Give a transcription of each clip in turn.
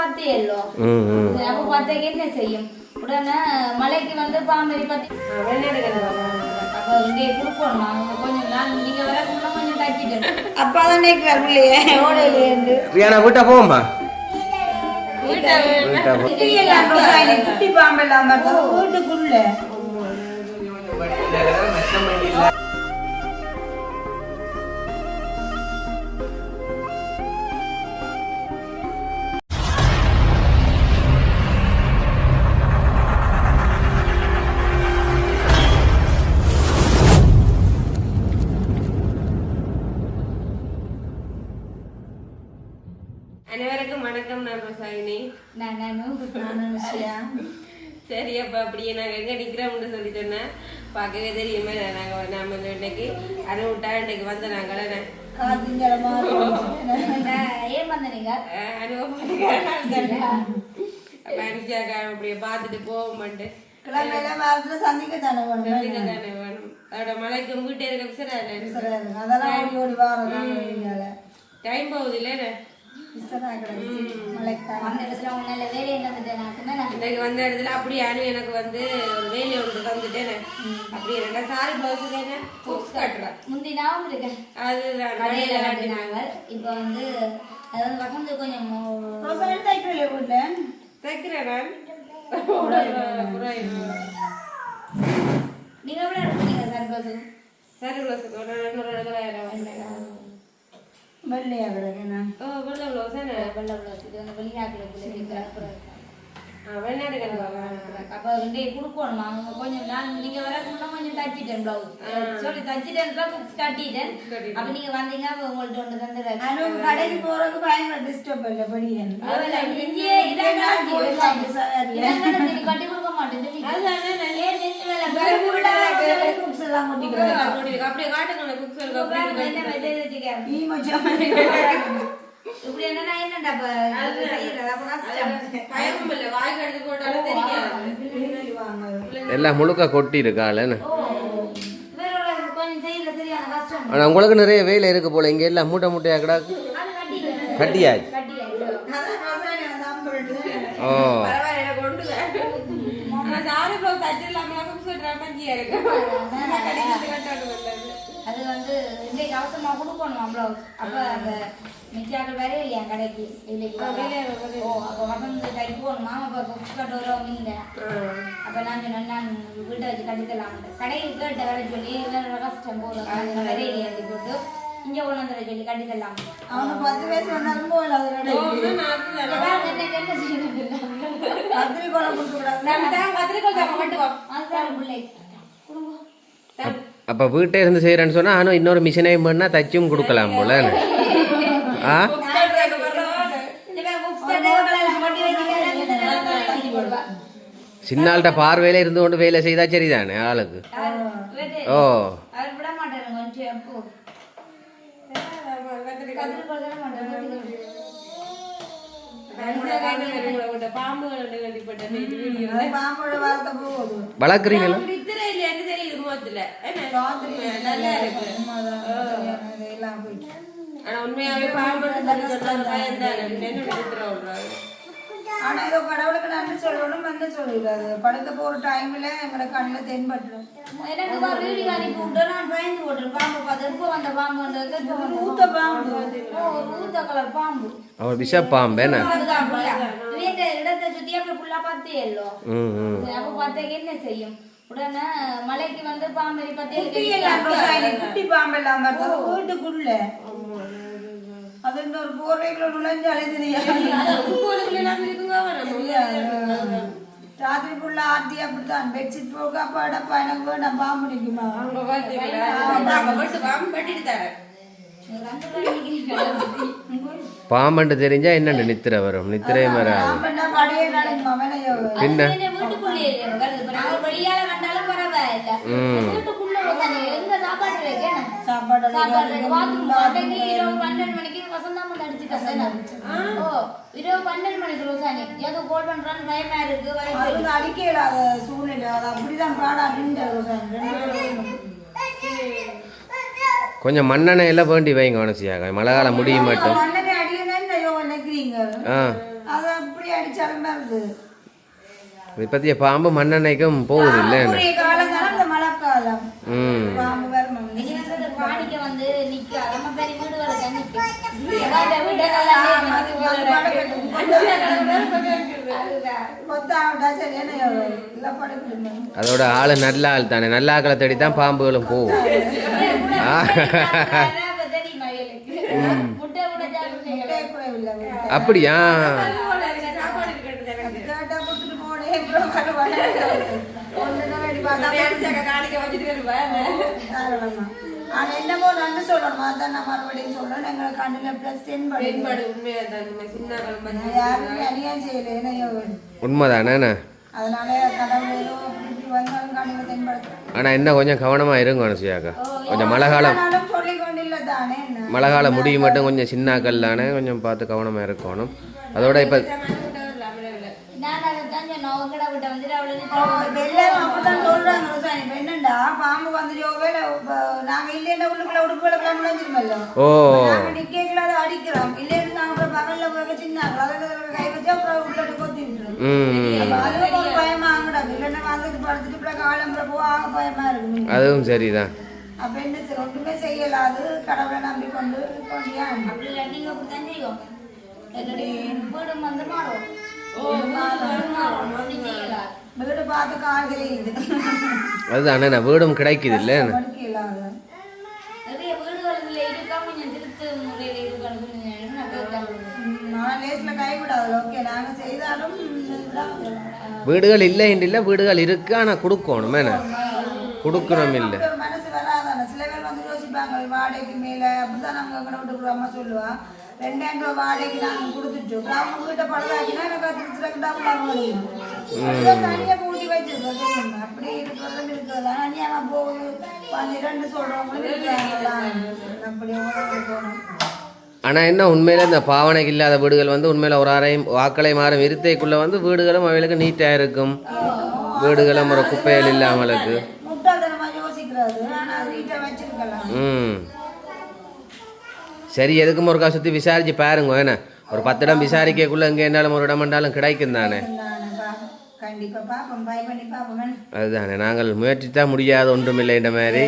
பத்தியல்லோ ம் ம். அப்ப பத்தைக்கு என்ன செய்யும்? உடனே மலைக்கு வந்து பாம்பரி பத்தி அப்ப இங்கே கொடுக்கணும் அவங்க கொஞ்சம் நாள் நீங்க வர கொஞ்சம் தச்சிட்டு அப்பா தான் நினைக்கிறார் பிள்ளைய ஓடையிலேருந்து ரியானா வீட்டை போவோம்மா வீட்டை வணக்கம் நான் ரோசாயினி நான் நானும் சரி அப்ப அப்படியே நாங்க எங்க நிக்கிறோம்னு சொல்லி சொன்னேன். பார்க்கவே தெரியுமே நாங்க நாம இந்த இன்னைக்கு அனுவிட்டா இன்னைக்கு வந்த நாங்களே வந்த அப்படியே பார்த்துட்டு போவோம்ட்டு சந்திக்க தானே வேணும் அதோட மலைக்கு வீட்டே இருக்க அதெல்லாம் டைம் போகுது இல்லைன்னு இன்னைக்கு வந்த இடத்துல அப்படியே அனு எனக்கு வந்து ஒரு வேலையை ஒன்று தந்துட்டேன். அப்படியே ரெண்டா சாரி பிளவுஸுக்கு என்ன புக்ஸ் காட்டுறேன். முந்தி ஞாபகம் இருக்கேன். அதுதான் கடையில காட்டினாங்க. இப்போ வந்து அது வந்து வசந்த கொஞ்சம் தைக்கல வீட்டுல தைக்கிறேன் நான். நீங்க எவ்வளவு எடுத்தீங்க சார் ஒரு ரெண்டு தொள்ளாயிரம் வெள்ளையா கிடக்குண்ணா ஓ வெள்ளை பிளவுஸ் என்ன வெள்ளை பிளவுஸ் இது வந்து வெளிநாட்டுல வெளிநாடு கண்டுவாங்க அப்ப ரெண்டே கொடுக்கணும் அவங்க கொஞ்சம் நான் நீங்க வர முன்ன கொஞ்சம் தச்சிட்டேன் பிளவுஸ் சொல்லி தச்சிட்டேன் புக்ஸ் கட்டிட்டேன் அப்ப நீங்க வந்தீங்க அப்ப உங்கள்ட்ட ஒன்று தந்துடுறேன் அனு கடைக்கு போறதுக்கு பயங்கர டிஸ்டர்ப் இல்லை படியன் இங்கே இதாங்க கட்டி கொடுக்க மாட்டேன் எல்லாம் கொட்டிக்கிறேன் அப்படியே காட்டுங்க புக்ஸ் இருக்கு. என்ன மெசேஜ் வச்சுக்க ஈ மச்சான் இப்படி என்னன்னா என்னடா அப்ப செய்யறது? அப்ப கஷ்டம் பயமும் இல்லை. வாய்க்கு எடுத்து போட்டாலும் தெரியாது. எல்லாம் முழுக்க கொட்டி இருக்காளேன்னு ஆனால் உங்களுக்கு நிறைய வேலை இருக்கு போல. இங்கே எல்லாம் மூட்டை மூட்டையா கிடாக்கு கட்டியாச்சு. ஓ பரவாயில்ல எனக்கு கொண்டு ஆனா சாரி பிளவுஸ் தச்சிடலாமா வந்தது அது வந்து இன்னைக்கு அவசரமா கொடுக்கணும் ப்ளவுஸ் அப்ப அந்த மிச்சாக்கள் வேற இல்லையா கடைக்கு? இல்லைக்கு ஓ அப்ப வசந்த கடைக்கு போகணும். அப்ப புக்ஸ் கட்ட இல்ல அப்ப நான் சொன்னேன் நான் வீட்டை வச்சு கட்டித்தலாம் கடைக்கு கேட்ட வேற சொல்லி கஷ்டம் போதும் வேற இல்லையா? போட்டு இங்க கொண்டு வந்துட சொல்லி கட்டித்தலாம் அவனுக்கு பத்து வயசு வந்தாலும் போகல என்ன கத்திரிக்கோள் மட்டும் பிள்ளை அப்போ வீட்டே இருந்து செய்கிறேன்னு சொன்னால் ஆனால் இன்னொரு மிஷினையும் பண்ணால் தச்சும் கொடுக்கலாம் போல. ஆ? சின்னாள்கிட்ட பார்வையில இருந்து கொண்டு வேலை செய்தா சரிதானே ஆளுக்கு? ஓ. அவர் விட மாட்டாரு கொஞ்சம் போயிட்டு. ஆனா ஏதோ கடவுளுக்கு நன்றி சொல்லணும் வந்து சொல்லிடாது படுக்க போற டைம்ல எங்களை கண்ணுல தென்பட்டுரும் எனக்கு அனுப்பி விட்டு நான் பயந்து போட்டேன் பாம்பு பார்த்து எப்போ வந்த பாம்பு ஊத்த பாம்பு? ஊத்த கலர் பாம்பு. அதுதான் புள்ளா. இவங்க இடத்தை சுத்தி அப்படி புள்ளா பார்த்தே இல்லோ அப்ப பார்த்தேக்கு என்ன செய்யும்? உடனே மலைக்கு வந்து பார்த்தே குட்டி பாம்பு எல்லாம் பார்த்தா வீட்டுக்குள்ள. அது இந்த ஒரு போர்வைக்குள்ள நுழைஞ்சு அழுதுறியா கோளுக்குள்ள எல்லாம் இருக்குங்க நம்ம? ராத்திரி புள்ள ஆட்டி அப்படித்தான். பெட்ஷீட் போக படப்பா எனக்கு வேண்டாம் பாம்பு நிக்குமா? அவங்க பார்த்தீங்களா அவங்க போட்டு பாம்பு கட்டிட்டு தரேன். பாம்பண்டு தெரிஞ்சா என்னண்டு நித்திரை வரும்? நித்திரை வராது. நின்று கொஞ்சம் மண்ணெண்ணெய் எல்லாம் வேண்டி வைங்க மனசியாக. மழை காலம் முடிய மாட்டோம். ஆ. அது அப்படி பாம்பு மண்ணெண்ணைக்கும் போகுது இல்லை கூடிய காலம் தானே இந்த மழை காலம் ம். பாம்பு வரணும் நீங்க சொல்றது பாடிக்க வந்து நிக்க அதம பேரி வீடு வர நிக்க. ஏதாவது வீட்டெல்லாம் கொத்தாவிட்டா சரி என்ன இல்லை படுக்கணும். அதோட ஆள் நல்ல ஆள் தானே. நல்ல ஆக்களை தேடி தான் பாம்புகளும் போகும் தாராளமா. ஆனா என்னமோ நன்றி சொல்லணும் அதான் நான் மறுபடியும் சொல்றேன் எங்களை கண்ணுல பிளஸ் தென்படு பெண்பாடு உண்மையா யாருமே அநியாயம் செய்யல ஏன்னா உண்மைதானே ஆனால் என்ன கொஞ்சம் கவனமாக இருங்க அனுசியாக்கா. கொஞ்சம் மழை காலம் மழை காலம் முடியும் மட்டும் கொஞ்சம் சின்னாக்கள் தானே கொஞ்சம் பார்த்து கவனமாக இருக்கணும். அதோட இப்போ அதை உங்கட விட்ட வந்துட்டு இப்ப எல்லாரும் அப்படித்தான் சொல்றாங்க ரோசானி. இப்ப என்னண்டா பாம்பு வேலை இப்ப நாங்க இல்லைன்னா உள்ளுக்குள்ள உடுப்புகளுக்குள்ள நுழைஞ்சிருமல்ல ஓ நாங்க நிக்கல அதை அடிக்கிறோம் இல்லைன்னு நாங்க அப்புறம் பகல்ல சின்னாங்க அதில் கை வச்சு அப்புறம் உள்ள கொத்தி விட்டுரும் ம் அதுவும் ஒரு பயமா கிடக்கு இல்லைன்னா வந்துட்டு படுத்துட்டு அப்புறம் காலம்புற போக ஆக பயமா இருக்கு அதுவும் சரிதான் அப்ப என்ன ஒன்றுமே செய்யலாது கடவுளை நம்பி கொண்டு அப்படி இல்லை நீங்க அப்படித்தான் செய்வோம் வீடு வந்து மாறும் வீடு பார்த்து கால் செய்யுது அதுதானே நான் வீடும் கிடைக்குது இல்லை வீடுகள் இல்லை இல்லை வீடுகள் இருக்கு ஆனால் கொடுக்கணும் என்ன கொடுக்கணும் இல்லை மனசு வராதான சில பேர் வந்து யோசிப்பாங்க வாடகைக்கு மேல அப்படிதான் நாங்க அங்கே சொல்லுவா. ரெண்டாயிரம் ரூபாய் வாடகைக்கு நாங்க கொடுத்துட்டு அப்புறம் அவங்க வீட்டை பழகாக்கினா எனக்கு திருச்சி டபுள் ஆகும் தனியா கூட்டி வச்சிருக்கோம் தெரியுமா? அப்படி இருக்கிறதும் இருக்கிறதா அநியாயமா போகுது பன்னிரெண்டு சொல்றவங்களும் இருக்கிறாங்களா அப்படி உணவு போகணும் ஆனால் என்ன உண்மையில இந்த பாவனைக்கு இல்லாத வீடுகள் வந்து உண்மையில ஒரு அறையும் வாக்களை மாறும் இருத்தைக்குள்ளே வந்து வீடுகளும் அவைகளுக்கு நீட்டாக இருக்கும் வீடுகளும் ஒரு குப்பைகள் இல்லாமலுக்கு ம் சரி எதுக்கும் ஒருக்கா சுற்றி விசாரிச்சு பாருங்க என்ன? ஒரு பத்து இடம் விசாரிக்கக்குள்ளே எங்கே இருந்தாலும் ஒரு இடம் இருந்தாலும் கிடைக்கும் தானே? அதுதானே நாங்கள் முயற்சி தான் முடியாத ஒன்றுமில்லைன்ற மாதிரி.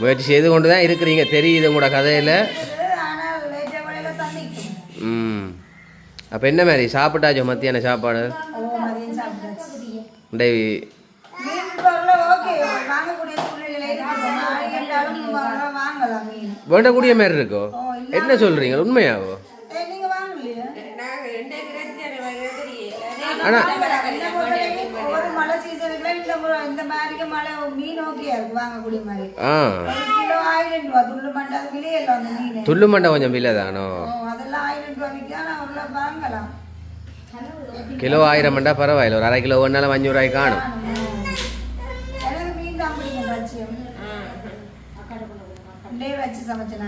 முயற்சி செய்து கொண்டு தான் இருக்கிறீங்க தெரியுது உங்களோட கதையில். ம். அப்போ என்ன மாதிரி சாப்பிட்டாச்சோ மத்தியான சாப்பாடு? ஓ மதியம் சாப்பிட்டாச்சு உண்டை மீன் பொருள் ஓகே வாங்கக்கூடிய சூழ்நிலையில இருக்கு நாளைக்கு என்றாலும் நீங்க வாங்கலாம் வாங்கலாம் மீன் வேண்டக்கூடிய மாதிரி இருக்கோ? என்ன சொல்கிறீங்க உண்மையாவோ? ஆனால் இந்த மாதிரி மழை மீன் ஓகே வாங்கக்கூடிய மாதிரி. ஆ. ஆயிரம் ரூபா துள்ளு மண்டை அது விலையில அந்த மீன். துள்ளு மண்டை கொஞ்சம் விலை தானோ? ஓ அதெல்லாம் ஆயிரம் ரூபா விற்கா நான் உள்ள வாங்கலாம். கிலோ ஆயிரம் மண்டா பரவாயில்ல. ஒரு அரை கிலோ ஒன்றாலும் அஞ்சூறு ரூபாய் காணும் எனக்கு மீன் தான் பிடிக்கும் லட்சியம் ரெண்டே வச்சு சமைச்சேன் நான் மதிய நேரம் வெஜ்ஜியம் போல நடக்கட்டேன் உண்டைக்கு கூட எல்லா வீட்டையும் வச்சுக்கலாம் ஆ ஆட்டிறச்சியோ இல்லாட்டி கோழியா ஏன் ஆட்டிறச்சி சாப்பிட்ற இல்லையோ ஆடு ஏற்கனவே விலையும் மட்டும் நான் ஒரு நாளும் சாப்பிட்டேன் ஒரு நாளும் சாப்பிடல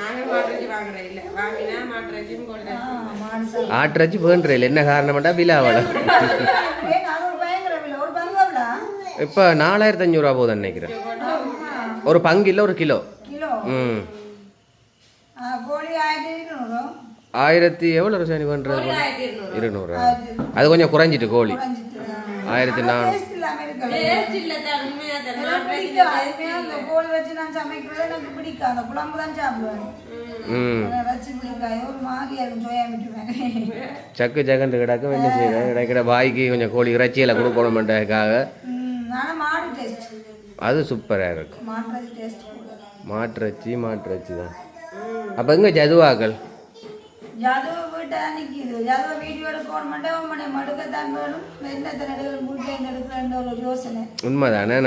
நாங்க மாட்டுறச்சி வாங்குறேன் இல்ல வாங்கினா மாட்டுறச்சியும் கொண்டு மாடு சாப்பிட்டேன் ஆட்டிறச்சி வேண்டுற இல்லை என்ன காரணம்டா பங்கம்டா இப்போ நாலாயிரத்தி அஞ்சூறுரூவா போகுதுன்னு நினைக்கிறேன் ஒரு பங்கு இல்லை ஒரு கிலோ? கிலோ. ம். ஆ, கோழி ஆயிரத்தி எவ்வளோ சனி பண்ணுறது இருநூறு. அது கொஞ்சம் குறைஞ்சிட்டு கோழி. ஆயிரத்தி நானூறு. சக்கு சக்கண்டு கிடக்கும் என்ன செய்ய கிடைக்கிற பாய்க்கு கொஞ்சம் கோழி இறைச்சியில் கொடுக்கணுமென்றதுக்காக ஆனா மாடு டேஸ்ட் அது சூப்பராக இருக்கும் மாட்டிறச்சி மாட்டிறச்சி தான். அப்போ எங்கே ஜதுவாக்கள்? உண்மைதானே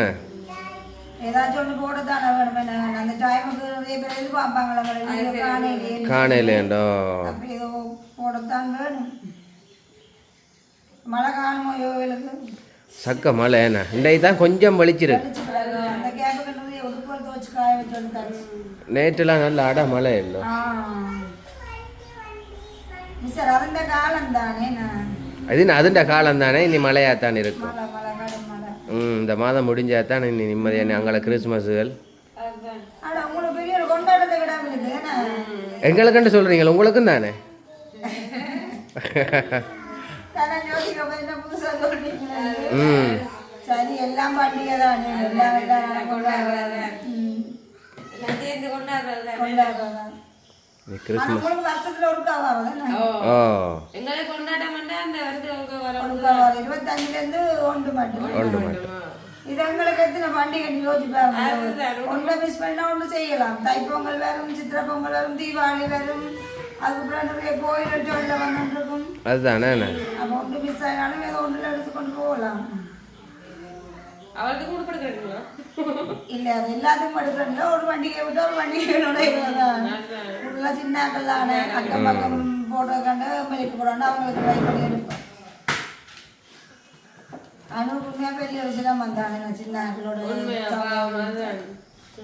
காணையிலேண்டோ சக்க மழை என்ன? இன்றைக்கு தான் கொஞ்சம் வலிச்சிருக்கு நேற்றுலாம் நல்ல அட மழை இல்லை அது அதுண்ட காலம் தானே இனி மழையாக இருக்கும் ம் இந்த மாதம் முடிஞ்சா தான் இனி நிம்மதியான அங்கே கிறிஸ்மஸுகள் எங்களுக்குன்னு சொல்கிறீங்களா உங்களுக்கும் தானே ம் சரி எல்லாம் பண்டிகை தான் சேர்ந்து கொண்டாடுறது தானே. கொண்டாடுறது நீ ஆனா கிறிஸ்மஸ் வருஷத்துல ஒருக்கா வரும் எங்களை கொண்டாட்டம் பண்ணா அந்த வருஷம் அவங்க வர ஒருக்கா வரும் இருபத்தஞ்சுல இருந்து ஒன்று மட்டும். ஒன்று மட்டும்? இது எங்களுக்கு எத்தனை பண்டிகை யோசிப்பாங்க ஒன்றை மிஸ் பண்ணா ஒன்று செய்யலாம். தைப்பொங்கல் வரும் சித்திரை பொங்கல் வரும் தீபாவளி வரும். அதுக்கப்புறம் நிறைய கோயில் சொல்ல வந்துருக்கும். அதுதானே என்ன? அப்போ ஒன்று மிஸ் ஆனாலும் ஏதோ ஒன்றில் எடுத்துக்கொண்டு போகலாம். அவளுக்கு கொடுக்குறீங்களா இல்ல அது எல்லாத்துக்கும் எடுக்கிறதுல ஒரு வண்டிகை விட்டு ஒரு வண்டிகை நுழைவுதான் ஃபுல்லாக சின்னாக்கள்லான அக்கம் பக்கம் போட்டோ கண்டு மெலிக்கு போடாண்டு அவங்களுக்கு ட்ரை பண்ணி எடுப்பேன் அனுப்புமையா பெரிய விஷயம் வந்தாங்க சின்னாக்களோட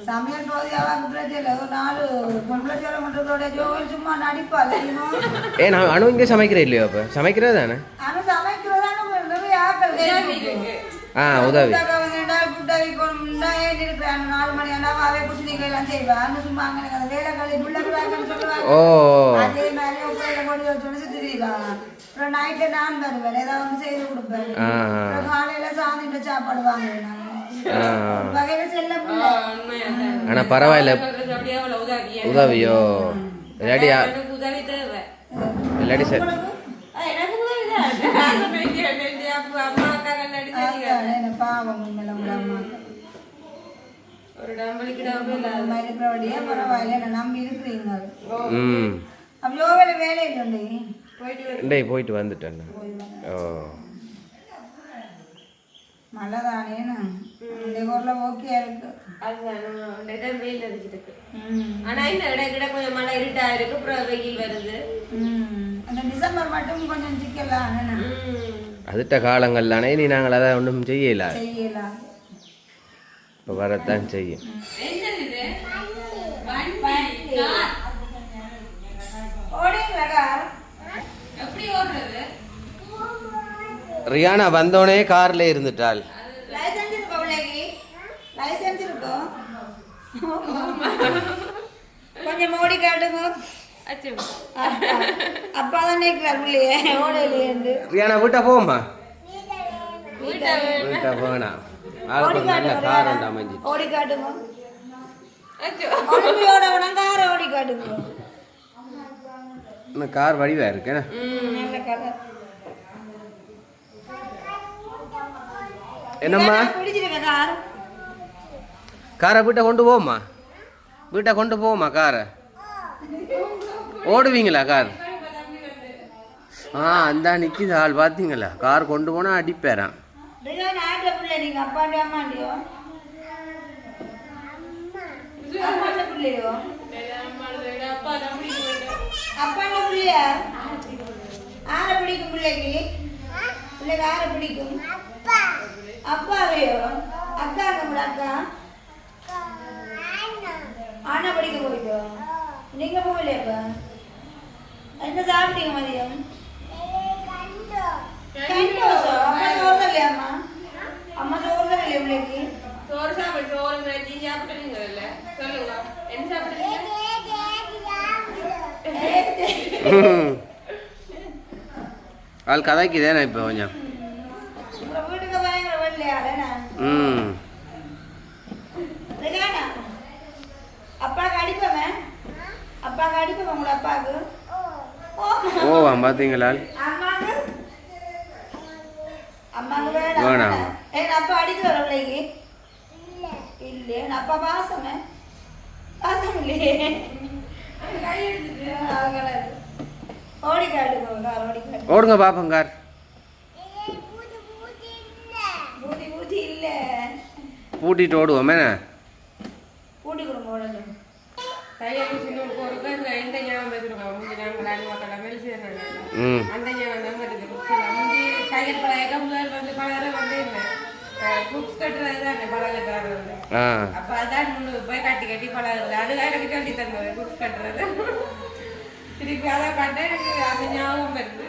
சமையல் போது அவங்க பிரச்சனை ஒரு நாலு பொம்பளை மட்டும் ஜோவில் சும்மா நடிப்பா ஏ நான் அணு இங்கே சமைக்கிறேன் இல்லையோ அப்போ? சமைக்கிறதான ஆக்கள் இருக்கு. ஆ உதவி. நாலு மணி ஆனா அவை குசினிங்க எல்லாம் செய்வேன் அந்த சும்மா அங்க அந்த வேலை பிள்ளைகளாங்கன்னு சொல்லுவாங்க ஓ. அதே மாதிரி கொண்டு அப்புறம் நைட்டு நான் வருவேன். ஏதாவது ஒன்று செய்து கொடுப்பேன். அப்புறம் காலையில சாந்திட்ட சாப்பாடு வாங்குவேன் நான். ஆ. ஒரு வகையில செல்ல பிள்ளை. ஆனால் பரவாயில்ல. உதவியோ? தேவை. இல்லாட்டி சரி. ஆ, இருக்கிறபடியே பரவாயில்ல நம்பி இருக்கிறீங்க ம் அப்படி ஓவேல வேலை இல்லை போயிட்டு டேய் போயிட்டு வந்துட்டேன். ஓ மழை இந்த ஊரில் ஓகே இருக்கு அதுதான் வெயில் அடிச்சிருக்கு ம். ஆனா இந்த இடம் கிட்ட கொஞ்சம் மழை இருட்டா இருக்கு அப்புறம் வெயில் வருது ம். அந்த டிசம்பர் மட்டும் கொஞ்சம் சிக்கலாம். அதுட்ட காலங்கள் தானே நீ நாங்கள் அதை ஒன்றும் செய்யல செய்யலாம் இப்போ வரத்தான் செய்யும். ரியானா வந்தோடனே காரில் இருந்துட்டாள். கொஞ்சம் ஓடி காட்டுங்க. அப்பா தான் ரியானா வீட்டை போமா வீட்டை போனா. ஆளுக்கு ஒரு நல்ல கார் ஒன்று அமைஞ்சு ஓடி காட்டுங்க காரை ஓடி காட்டுங்க இந்த கார் வடிவா இருக்கு என்னம்மா? கார். காரை வீட்டை கொண்டு போமா வீட்டை கொண்டு போமா காரை? ஓடுவீங்களா கார்? ஆ அந்த நிற்கிது ஆள் பார்த்தீங்களா கார் கொண்டு போனால் அடிப்பேறான். ரிகான் ஆட்ட பிள்ளை நீங்கள் அப்பாண்டி அம்மாண்டியோ அம்மாண்ட பிள்ளையோ? அப்பாண்ட பிள்ளையா? ஆற பிடிக்கும் பிள்ளைக்கு? பிள்ளைக்கு ஆற பிடிக்கும்? அப்பாவையோ? அக்கா நம்மள அக்கா? அண்ணா படிக்க போயிட்டோம் நீங்க போகலையாப்பா என்ன சாப்பிட்டீங்க மதியம்? சொல்லுங்க என்ன சாப்பிடுறீங்க ம். ஆள் கதைக்கு தானே இப்போ கொஞ்சம் உங்க வீட்டுக்கு பயங்கர வெள்ளையாடா ம் ரிகானா அப்பாவுக்கு அடிப்பவன் அப்பாவுக்கு அடிப்பவன் உங்களோட அப்பாவுக்கு ஓ ஓ பார்த்தீங்களா அம்மாக்கு அம்மாக்கு வேணாம் வேணாம். ஏன் அப்பா அடிக்கிற பிள்ளைக்கு இல்ல என் அப்பா பாசமே பாசம் இல்லையே அதனால ஓடி காட்டுங்க கார் ஓடி காட்டு ஓடுங்க பாப்போம் கார். பூட்டிட்டு ஓடுவோமே ம். அந்த ஹுக்ஸ் கட்டுறது தானே பழக தரது அப்ப அதான் போய் கட்டி கட்டி பழகுறது. அதுதான் எனக்கு சொல்லி தந்தது ஹுக்ஸ் கட்டுறது. திருப்பி அதை கட்ட எனக்கு அது ஞாபகம் வருது.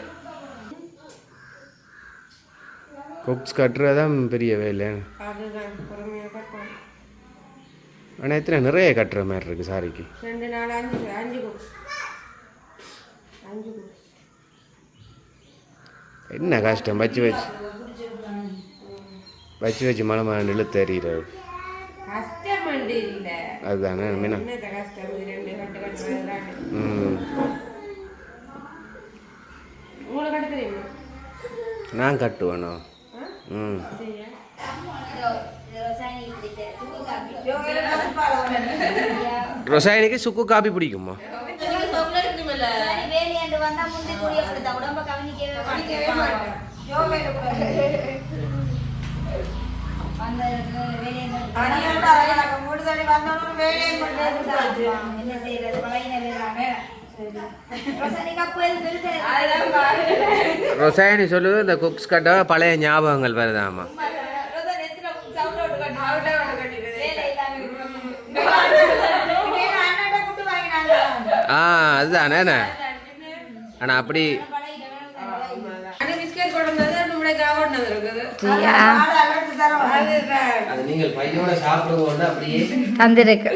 கொப்ஸ் கட்டுறதான் பெரிய வேலை. ஆனால் எத்தனை நிறைய கட்டுற மாதிரி இருக்குது சாரிக்கு? ரெண்டு நாள் அஞ்சு அஞ்சு அஞ்சு என்ன கஷ்டம் வச்சு வச்சு இது ரெண்டு கட்டு கட்டுறது ம். உங்களுக்கு கட்ட தெரியுமா நான் கட்டுவேனோ? ம். சரியா? ரொசாயனிக்கு சுக்கு காபி பிடிக்குமா? வந்தா முந்தி உடம்ப கவனிக்கவே மாட்டேன் வந்த வேலையாண்டு அணியோட அழகாக மூடு தள்ளி வந்தோன்னு வேலையும் பண்ணிட்டு என்ன செய்யறது ரொசாயனி சொல்லுது இந்த குக்ஸ் கட்ட பழைய ஞாபகங்கள் வருதாமா ஆ அதுதானே ஆனால் அப்படி அது நீங்கள் பையோட அப்படியே தந்திருக்கு.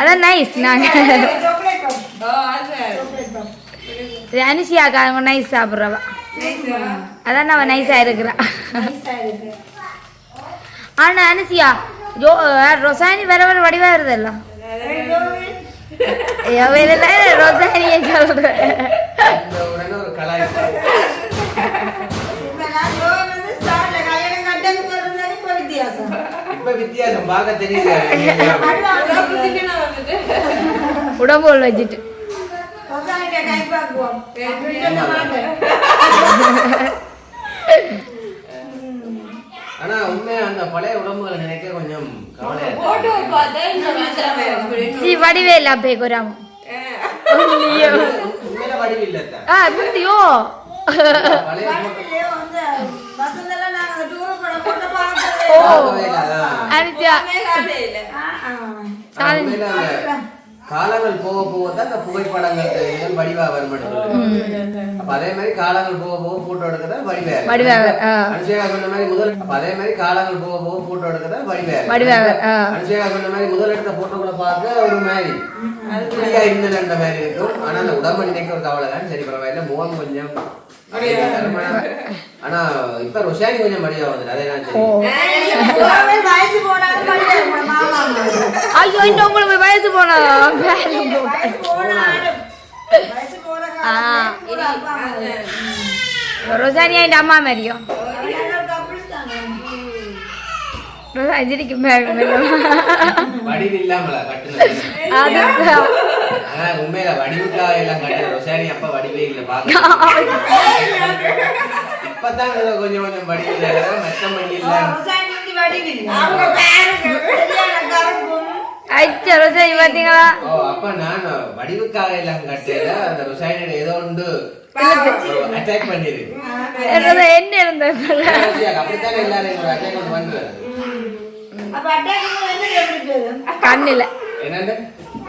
அதான் நைஸ் நாங்க. அனுஷியாக்கா அவங்க நைஸ் சாப்பிட்றவா. அதான் அவ நைஸா இருக்கிறா. நைஸா இருக்கு. ஆனா அனுசியா ஜோ ரொசானி வர வர வடிவா வருதல்ல சொல்றேன் வித்தியாசம். பார்க்க தெரியல அடுவாங்க வந்துட்டு. உடம்போல் வச்சுட்டு. கை அந்த பழைய உடம்புகளை நினைக்க கொஞ்சம் கவலையா இருக்கு. போட்டோ பார்த்தா இந்த மாத்திரமே அப்படின்னு சி வடிவே இல்ல அப்பே குராம் பழைய காலங்கள் போக போக தான் இந்த புகைப்படங்கள் வடிவா வரும் அப்ப அதே மாதிரி காலங்கள் போக போக போட்டோ எடுக்க தான் வடிவா இருக்கு. வடிவா இருக்கு, ஆ. அனுஷேகா சொன்ன மாதிரி முதல் அப்ப அதே மாதிரி காலங்கள் போக போக போட்டோ எடுக்க தான் வடிவா இருக்கு. வடிவா இருக்கு, ஆ. அனுஷேகா சொன்ன மாதிரி முதல் எடுத்த போட்டோக்களை பார்க்க ஒரு மாதிரி இருந்ததுன்ற மாதிரி இருக்கும் ஆனா அந்த உடம்பு நினைக்க ஒரு கவலை தான் சரி பரவாயில்ல முகம் கொஞ்சம் ஆனா இப்ப ருஷானி கொஞ்சம் மடியா வந்துட்டு அதே ஐயோ இன்னும் உங்களுக்கு வயசு போனா? வயசு போனாலும் வயசு போன. ஆ. காலம் கூட அப்பா அம்மா. ரொசானியா அம்மா மாதிரியும் எல்லாரும் couples தானே. ரொசானி மேலும் வடிவு இல்லாமல உண்மையில வடிவுக்காக எல்லாம் கட்டுற ருஷானி அப்ப வடிவே இல்ல பாக்க இப்பதான் கொஞ்சம் கொஞ்சம் வடிவு இல்ல மத்தபடி இல்ல ரொசானி ரொசானி வடிவுக்காக எல்லாம் கட்டல அந்த ஏதோ ஒன்று அட்டாக் என்னது என்ன இருந்தது அப்படித்தானே எல்லாரும் அட்டாக் ஒன்று பண்றது அப்ப attack வந்து என்ன எப்படி கண்ணில. என்னண்டு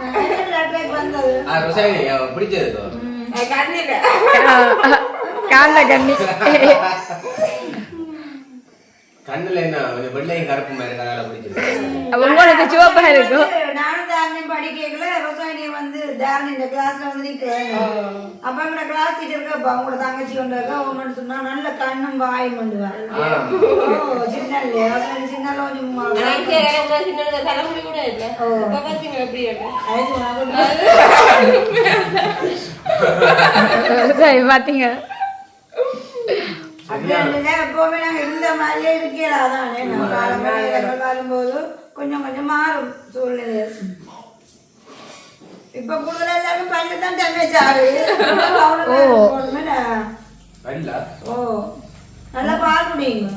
என்னது attack வந்தது? ஆ ருஷானி அவ பிடிச்சது இதோ. கண்ணில காந்த கண்ணி கண்ணுல என்ன கொஞ்சம் வெள்ளையும் கருப்பு மாதிரி பிடிச்சது அப்ப உங்களுக்கு சிவப்பா இருக்கும். நானும் தாரணையும் படிக்கல ரொசானியை வந்து தாரணி இந்த கிளாஸ்ல வந்து நிக்கிறேன். அப்ப எங்களோட கிளாஸ் டீச்சர் அப்ப அவங்களோட தங்கச்சி கொண்டு இருக்கா அவங்க சொன்னா நல்ல கண்ணும் வாயும் பண்ணுவா ஓ சின்ன இல்லையா ரொசானி சின்ன கொஞ்சம் சின்ன தலைமுடி கூட இல்லை. இப்ப பார்த்தீங்களா எப்படி இருக்கு? பாத்தீங்க. எப்பவுமே நாங்க இருந்த மாதிரியே இருக்கல அதானே? நம்ம காலங்கள் வாழும்போது கொஞ்சம் கொஞ்சம் மாறும் சூழ்நிலை. இப்ப கூடுதல் எல்லாரும் பல்லு தான் டேமேஜ் ஆகுது. ஓ. நல்லா பால் குடிங்க.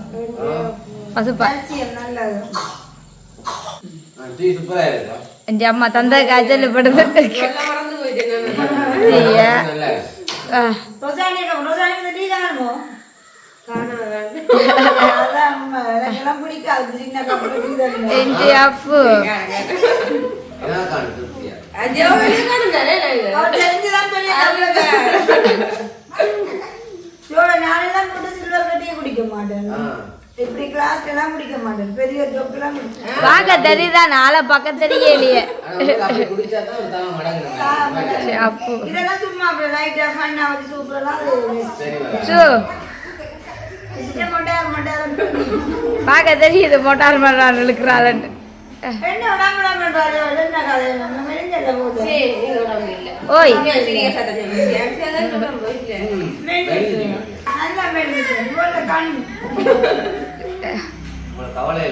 நல்லது. டீ சூப்பரா இருக்கா என் அம்மா தந்த நாளை தாம மடங்கு அப்போ. இதெல்லாம் சும்மா அப்படி லைட்டா ஃபன்னா வச்சு சூப்பரெல்லாம் பார்க்க தெரியுது மோட்டார் மரம் இழுக்கிறாள்னு ஓய். கவலை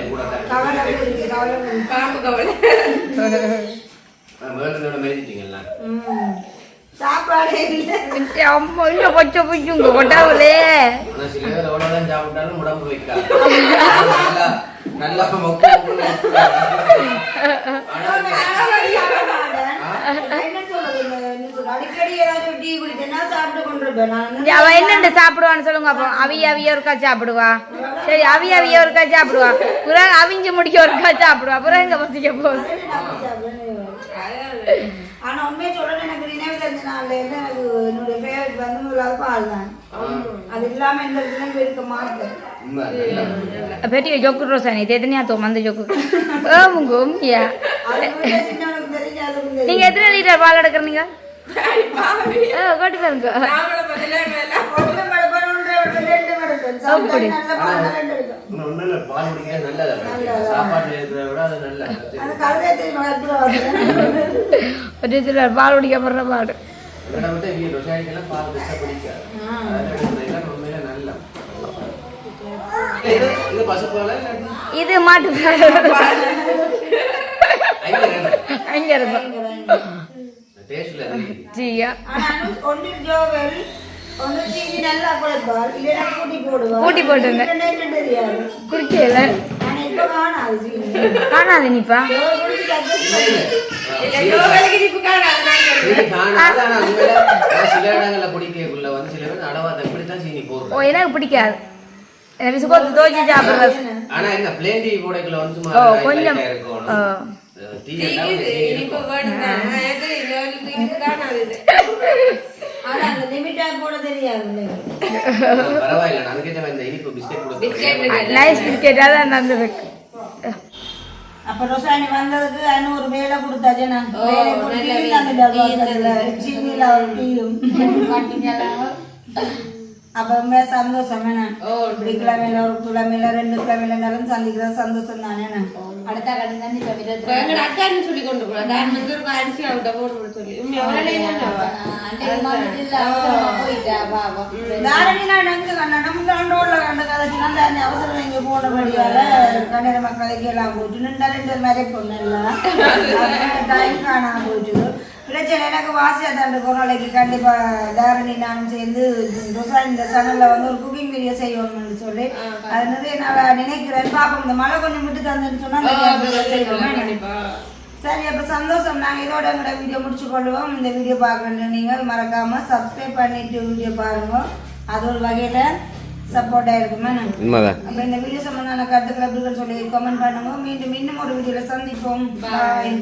சாப்பாடே இல்லை. அம்மா கொட்டாவுலே சாப்பிட்டாலும் உடம்பு நல்லா அவ என்னண்டு சாப்பிடுவான்னு சொல்லுங்க அப்போ. அவிய அவிய ஒருக்கா சாப்பிடுவா. சரி அவிய அவிய ஒருக்கா சாப்பிடுவா. பிறகு அவிஞ்சு முடிக்க ஒருக்கா சாப்பிடுவா. பிறகு எங்க பசிக்க போகுது? உண்மையை சொல்றேன் எனக்கு என்னுடைய ஃபேவரட் வந்து முதலாவது பால் தான். அது இல்லாம எந்த இடத்துலயும் இருக்க. மாட்டேன். பெரிய ஜொக்கு ரோசானி தேத்தனியா தோ மந்த ஜொக்கு? நீங்க எத்தனை லிட்டர் பால் எடுக்கிறீங்க? பாருங்க. ஒரு சிலர் பால் குடிக்க போடுற பாடு. இவனை விட்டு இவங்க ரொசாரிக்கெல்லாம் பால் பெருசா பிடிக்காது. அதெல்லாம் எடுக்கிறதெல்லாம் உண்மையில நல்லது. இது பசுப்பாலா மாட்டு. அங்க இருக்கும் கூட்டி தெரியாது. குடிக்கல. காணாது நீப்பா சில இடங்கள்ல குடிக்கக்குள்ள வந்து சில பேர் அடவாத இப்படித்தான் சீனி ஓ போடுறோம் எனக்கு பிடிக்காது. எனக்கு தோச்சி சாப்பிடுறது. ஆனா பிளேன் டீ போடைக்குள்ள வந்து சும்மா கொஞ்சம். இருக்கும். பரவாயில்ல நான் அதுக்கேற்ற இந்த இனிப்பு பிஸ்கெட் கொடுத்து நைஸ் பிஸ்கெட்டாக தான் தந்துருக்கு அப்ப ரொசானி வந்ததுக்கு அனு ஒரு வேலை கொடுத்து டீ வேலை. சீனியில ஒரு டீயும் அப்பவுமே சந்தோஷம் ஓ, இப்படி கிழமையில ஒரு கிழமையில ரெண்டு கிழமையில நேரம் சந்திக்கிறது சந்தோஷம் தானே அடுத்த கடை தான் இப்ப எங்கட அக்கான்னு சொல்லி கொண்டு போறா. தான் வந்து ஒரு அரிசி அவட்ட போட்டு சொல்லி. நான் நான் மக்களுக்கு எல்லாம் போச்சு. ரெண்டு மாதிரி பொண்ணு எல்லாம் டைம் காணாம போச்சு. பிரச்சனை எனக்கு வாசியா தாண்டு கொரோனாக்கு கண்டிப்பா தாரணி நானும் சேர்ந்து ரொசான் இந்த சேனல்ல வந்து ஒரு குக்கிங் வீடியோ செய்வோம்னு சொல்லி அது நிறைய நான் நினைக்கிறேன். பாப்போம் இந்த மழை கொஞ்சம் விட்டு தந்துன்னு சொன்னா ஓ, நிறைய அப்ப பேர் செய்வோம். கண்டிப்பா. சரி அப்ப சந்தோஷம். நாங்க இதோட எங்களோட வீடியோ முடிச்சு கொள்வோம் இந்த வீடியோ பார்க்கணும் நீங்கள் மறக்காம சப்ஸ்கிரைப் பண்ணிட்டு வீடியோ பாருங்க. அது ஒரு வகையில சப்போர்ட்டா இருக்குமே? அப்ப இந்த வீடியோ சம்பந்தமான கருத்துக்களை எப்படி சொல்லி கமெண்ட் பண்ணுங்க. மீண்டும் இன்னும் ஒரு வீடியோல சந்திப்போம். பாய்